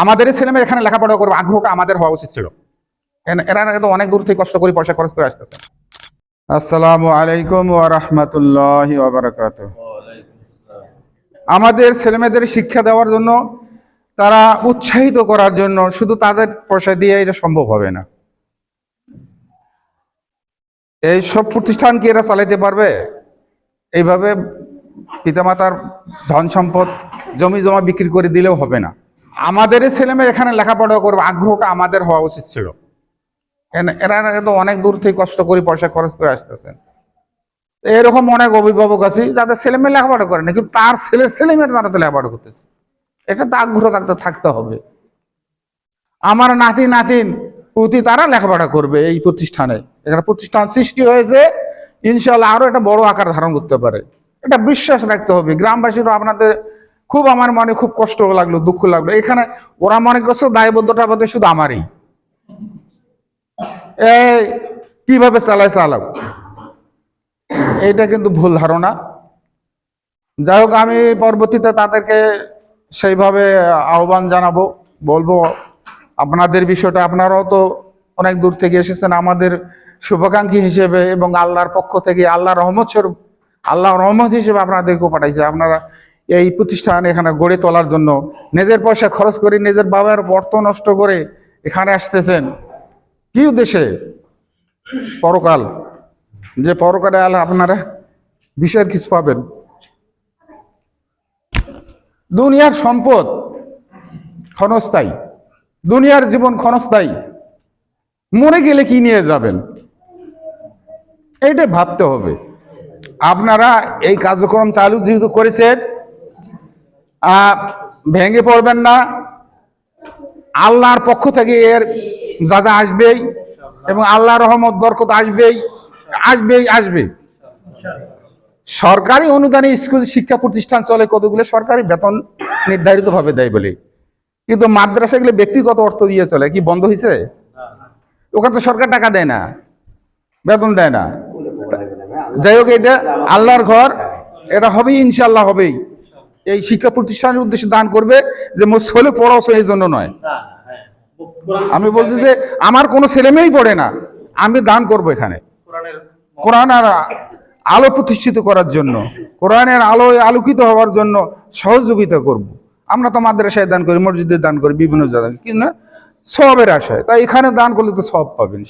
আমাদের ছেলেমেয়ে এখানে লেখাপড়া করবে, আগ্রহটা আমাদের হওয়া উচিত ছিল। এরা তো অনেক দূর থেকে কষ্ট করে পয়সা খরচ করে আসতেছে। আসসালামু আলাইকুম ওয়া রাহমাতুল্লাহি ওয়া আমাদের ছেলেমেয়েদের শিক্ষা দেওয়ার জন্য, তারা উৎসাহিত করার জন্য শুধু তাদের পয়সা দিয়ে এটা সম্ভব হবে না। এই সব প্রতিষ্ঠান কি এরা চালাইতে পারবে? এইভাবে পিতামাতার ধন সম্পদ জমি জমা বিক্রি করে দিলেও হবে না। আমাদের ছেলেমেয়ে এখানে লেখাপড়া করবে, আগ্রহটা আমাদের হওয়া উচিত ছিল। এরা তো অনেক দূর থেকে কষ্ট করে পয়সা খরচ করে আসতেছেন। এরকম অনেক অভিভাবক আছে যাদের ছেলে মেয়ে লেখাপড়া করে না কিন্তু তার ছেলে ছেলে মেয়ের তারা তো লেখাপড়া করতেছে। এটা তো আগ্রহ থাকতে থাকতে হবে। আমার নাতি, নাতিন, পুতি, তারা লেখাপড়া করবে এই প্রতিষ্ঠানে। এখানে প্রতিষ্ঠান সৃষ্টি হয়েছে ইনশাল্লাহ আরও এটা বড় আকার ধারণ করতে পারে। এটা বিশ্বাস রাখতে হবে। গ্রামবাসীরা আপনাদের খুব আমার মনে খুব কষ্ট লাগল, দুঃখ লাগল। এখানে ওরা মনে করছে দায়বদ্ধটা বোধহয় শুধু আমারই। কীভাবে চালায় চালাও এটা কিন্তু ভুল ধারণা। যাই হোক, আমি পরবর্তীতে তাদেরকে সেইভাবে আহ্বান জানাব, বলব, আপনাদের বিষয়টা আপনারাও তো অনেক দূর থেকে এসেছেন, আমাদের শুভাকাঙ্ক্ষী হিসেবে এবং আল্লাহর পক্ষ থেকে আল্লাহ রহমত স্বরূপ আল্লাহ রহমত হিসেবে আপনাদেরকেও পাঠাইছে। আপনারা এই প্রতিষ্ঠান এখানে গড়ে তোলার জন্য। নিজের পয়সা খরচ করে নিজের বাবার অর্থ নষ্ট করে এখানে আসতেছেন। কি উদ্দেশ্যে? পরকাল। যে পরকালে আল্লাহ আপনারা বিষয়ের কিছু পাবেন। দুনিয়ার সম্পদ ক্ষণস্থায়ী। দুনিয়ার জীবন ক্ষণস্থায়ী। মরে গেলে কি নিয়ে যাবেন? এইটা ভাবতে হবে। আপনারা এই কার্যক্রম চালু যেহেতু করেছেন ভেঙে পড়বেন না। আল্লাহর পক্ষ থেকে এর যা যা আসবেই এবং আল্লাহ রহমত, বরকত আসবেই আসবেই আসবে সরকারি অনুদানে স্কুল, শিক্ষা প্রতিষ্ঠান চলে কতগুলো? সরকারি বেতন নির্ধারিত ভাবে দেয় বলে। কিন্তু মাদ্রাসাগুলো ব্যক্তিগত অর্থ দিয়ে চলে। কি বন্ধ হয়েছে ওখানে তো সরকার টাকা দেয় না, বেতন দেয় না। যাই হোক, এটা আল্লাহর ঘর, এটা হবেই ইনশাল্লাহ হবেই। এই শিক্ষা প্রতিষ্ঠানের উদ্দেশ্যে দান করবে যে ছেলে পড়াশো এই জন্য নয়। আমি বলছি যে আমার কোনো ছেলে মেয়েই পড়ে না আমি দান করব এখানে। কোরআন আর আলো প্রতিষ্ঠিত করার জন্য কোরআনের আলোয় আলোকিত হওয়ার জন্য সহযোগিতা করব। আমরা তো মাদ্রাসায় দান করি মসজিদে দান করি বিভিন্ন জায়গায় কিন্তু সবের আশায়। তাই এখানে দান করলে তো সব পাবেন।